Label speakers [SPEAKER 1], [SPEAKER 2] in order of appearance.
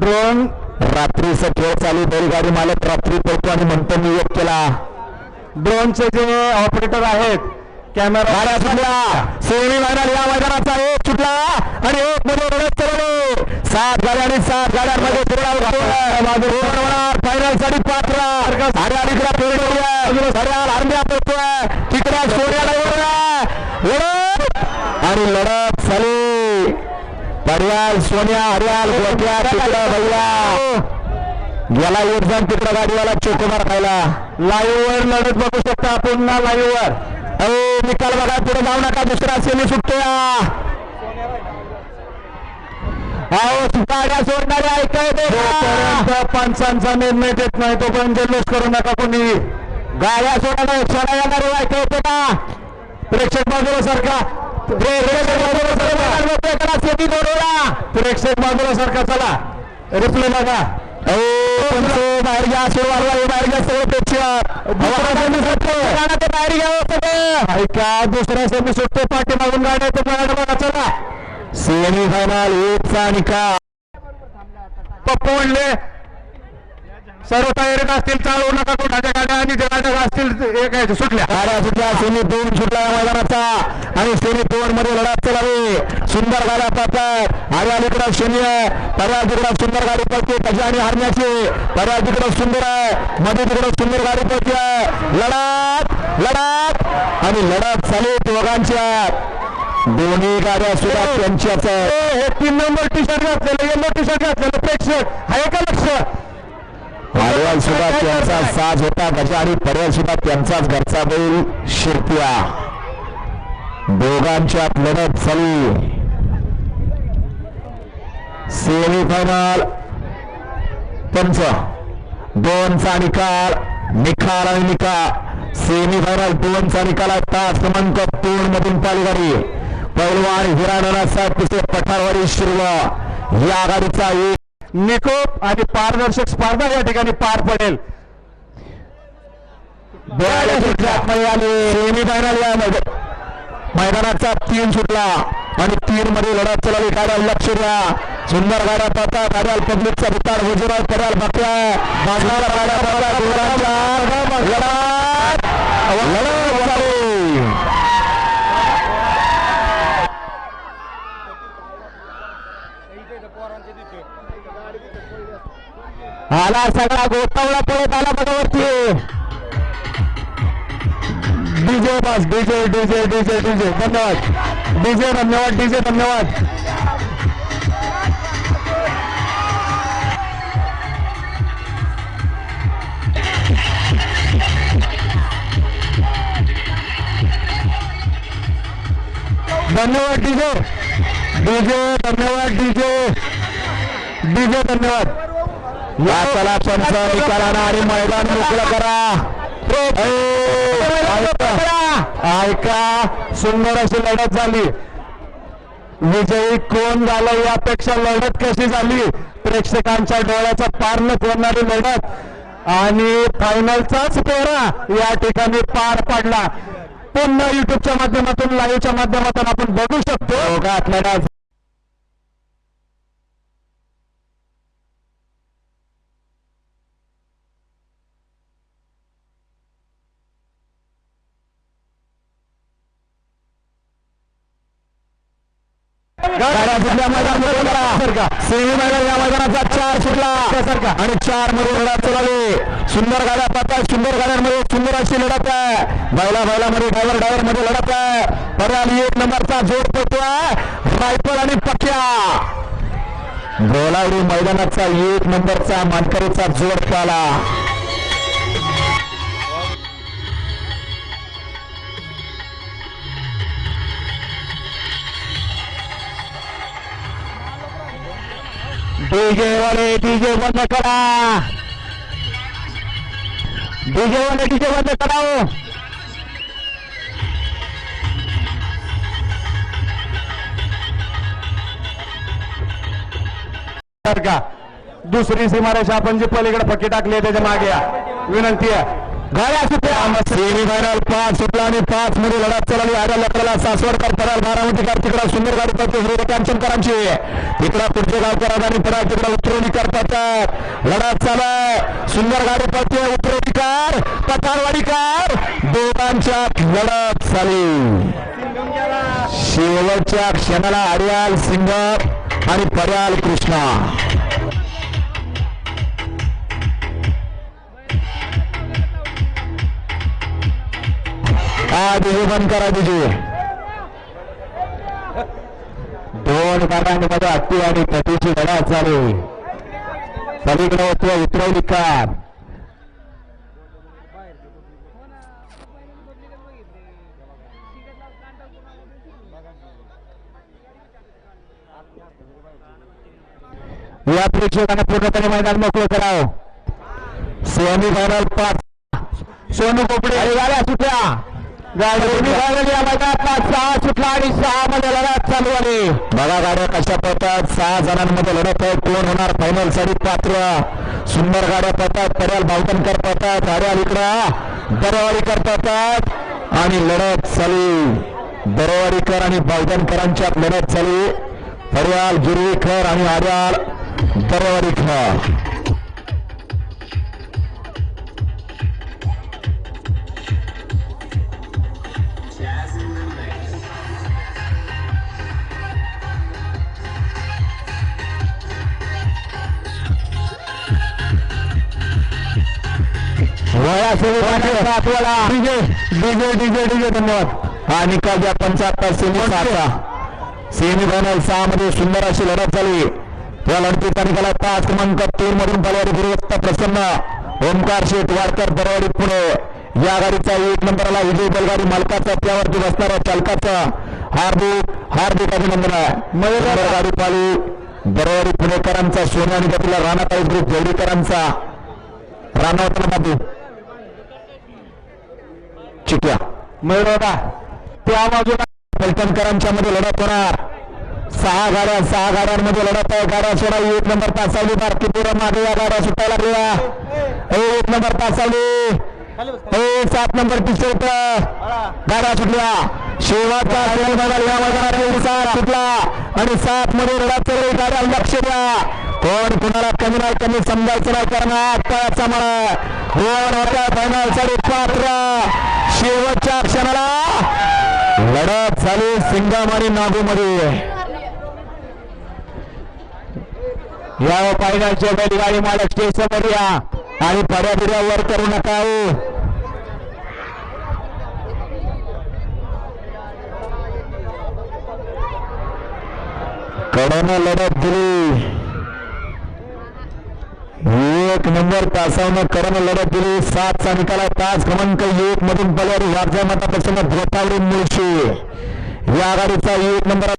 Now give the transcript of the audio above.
[SPEAKER 1] Drone रात्रीचा खेळ चालू बैलगाडी मालक रात्री पळतो आणि म्हणतो मी योग केला. ड्रोनचे जे ऑपरेटर आहेत कॅमेरा सुटला. सेमी फायनल या मैदानाचा एक सुटला आणि एक मध्ये रडत चढवले सात गाड्या आणि सात गाड्यांमध्ये फायनलसाठी पात्र. आणि अलीकडा पेरडोया सऱ्याल आरंभ्या पडतोय तिकडा सोन्याला लढत आणि लढत. पर्याल सोन्या हरियाल गोट्या तिकडं भैया गेला एक जण तिकडं गाडीवाला चोकोमार खायला. लाईव्ह वर लढत बघू शकता पुन्हा लाईव्ह वर अरे निकाल बघा पुढे जाऊ नका दुसरा सेमी सुटतोय. अहो गाड्या सोडणारे ऐकायचे पंचांचा निर्णय देत नाही तोपर्यंत जल्लोष करू नका कोणी. गाड्या सोडा सोडा येणारे ऐकायचे का प्रेक्षक बाजूला सारखा. प्रेक्षक बाजूला सारखा चला. रिप्ले बघा. बाहेर घ्या सोडवा बाहेर घ्या सगळं प्रेक्षक. बाहेर घ्या सगळं. ऐका दुसऱ्या सेमी सुटतो पाठी मागून गाड्या ते बघा चला. सेमी फायनल एकचा निकाल. पप्पू म्हणले सर्व तयारीत असतील चालवू नका कोणाच्या गाड्या आणि ज्या गाड्या असतील एक आहे सुटल्या. गाड्या सुटल्या सेमी दोन सुटला मैदानाचा. आणि सेमी दोन मध्ये लढत चलावी सुंदर गाड्या पडतात आणि अलीकडं शनी आहे. पर्याय तिकडं सुंदर गाडी पडते त्याची आणि हरण्याची पर्याय तिकडं सुंदर आहे. मध्ये तिकडं सुंदर गाडी पडते आहे लढत लढत. आणि लढत चालू दोघांच्या दोन्ही गाड्या सुद्धा त्यांच्याच हे तीन नंबर टी शर्ट घातलेलं येलो टी शर्ट घातलेलं प्रेक्षक. आहे का लक्ष. पर्याय सुद्धा त्यांचा साज होता गजा आणि पर्याय सुद्धा त्यांचाच घरचा बैल शिरप्या. दोघांच्यात लढत झाली. सेमी फायनल पंच. दोनचा निकाल निकाल आणि निकाल. सेमी फायनल दोनचा निकाल आहे तास क्रमांक दोन मधून पालगाडी पैलवान हिराणा साहेब तिथे पठारवाडी शिरवा. या गाडीचा एक निकोप आणि पारदर्शक स्पर्धा या ठिकाणी पार पडेल. मैदानाचा तीन सुटला आणि तीन मध्ये लढत चालली. गाड्या लक्ष द्या. सुंदर गाड्या पाहता गाड्या पब्लिकचा उतार हुजुरा कराल बघत्या लढा आला सगळा गोठवला पळत आला बघावरती. डीजे बस डीजे डीजे डीजे डीजे. धन्यवाद. डीजे धन्यवाद डीजे धन्यवाद. धन्यवाद डीजे. डीजे धन्यवाद डीजे. डीजे धन्यवाद. पंच आणि मैदान मोकळं करा. ऐका. ऐका. सुंदर अशी लढत झाली. विजयी कोण झालं यापेक्षा लढत कशी झाली? प्रेक्षकांच्या डोळ्याचा पार न करणारी लढत. आणि फायनलचाच पेरा या ठिकाणी पार पडला. पुन्हा युट्यूबच्या माध्यमातून लाईव्हच्या माध्यमातून आपण बघू शकतो गाठ लढत गाड्या सुटल्या मैदान सेमी मैदान या मैदानाचा चार सुटला. आणि चारमध्ये लढत चलावी सुंदर गाड्या पाहतात सुंदर गाड्यांमध्ये सुंदर अशी लढत आहे. बैला बैलामध्ये ड्रायव्हर ड्रायव्हरमध्ये लढत आहे. पर्याय एक नंबरचा जोड पडतोय रायफल आणि पक्या. गोलावडी मैदानाचा एक नंबरचा मानकरीचा जोड पाला डीजे वाले डीजे बंद करा. डीजे वाले डीजे बंद कराओ. का. दुसरी सीमारेषा आपण जी पलीकडे पक्की टाकली आहे त्याच्यामागे या. विनंती आहे. गाड्या सुटल्या सेमी फायनल पाच सुटला आणि पाच मध्ये लढत चालली. आड्या लकडाला सासवडकर पराल बारामतीकर तिकडा सुंदर गाडी पडते हिरो कांचनकरांची तिकडा पुढचे गावकर आणि पराल तिकडा उतरवणी करतात. लढत चालू सुंदर गाडी पडते उतरवणीकार पठारवाडीकार दोघांच्या लढत झाली शेवटच्या क्षणाला आर्याल सिंग आणि पर्याल कृष्णा. हा दिजे बंद करा दिजे दोन गटांमध्ये अट्टी आणि पतीची लढा चालू. सगळीकडे वस्तू उतरवली कार या प्रेक्षकांना पूर्णपणे मैदान मोकळं करावं. सेमी फायनल पाच. सोनू कोपडे. झाला गाड्या पाच सहा सुटला आणि सहा मध्ये लढत चालू आहे बघा गाड्या कशा पळतात सहा जणांमध्ये लढत आहे कोण होणार फायनलसाठी पात्र सुंदर गाड्या पळतात पर्याल बावटनकर पळतात हर्याल इकडं दरवाडीकर पळतात आणि लढत चालू दरवाडीकर आणि बावधनकरांच्या लढत चालू पर्याल गिरवीकर आणि आर्याल दरवाडीकर डीजे डीजे डीजे डीजे धन्यवाद हा निकाल द्या पंचाहत्तर सेमी सहाचा सेमी फायनल सहा मध्ये सुंदर अशी लढत झाली या लढतीचा निकाल पाच क्रमांक तीन मधून पलवाडी गुरुदत्त प्रसन्न ओमकार शेठ वाडकर बरवाडी पुणे या गाडीचा एक नंबरला विजय बैलगाडी मालकाचा त्यावरती बसणाऱ्या चालकाचा हार्दिक हार्दिक अभिनंदन आहे मयूर गाडी पाली बरवाडी पुणेकरांचा सोन्या आणि गतीला राणा ताई ग्रुप जवडीकरांचा राणावतमध्ये चिट्या. मिळवला त्या बाजूला फलटणकरांच्या मध्ये लढत होणार. सहा गाड्या सहा गाड्यांमध्ये लढत आहे. गाड्या सोडा एक नंबर तासावली मार्केट मागे या गाड्या सुटायला लागल्या. हो एक नंबर तासावली हो सात नंबर पिक्चर गाड्या सुटल्या. शेवटचा सेमीफायनल या मैदानात सात सुटला. आणि सात मध्ये लढत चालू गाड्या लक्ष द्या. कोण कुणाला कमी नाही कमी समजायचं नाही करणार. आजचा मला कोण होत्या फायनलसाठी पात्र. शेवटच्या क्षणाला लढत झाली सिंगम आणि नागू मध्ये या फायनलच्या बैलगाडी मालक स्टेशनवर या आणि पड्या वर करू नका हो. कडनं लढत दिली. एक नंबर तासावनं कडनं लढत दिली. सातचा निकाल तास पाच क्रमांक एक मधून पलवारी वारजा मतापासून गोतावडी मुळशी. या आघाडीचा एक नंबर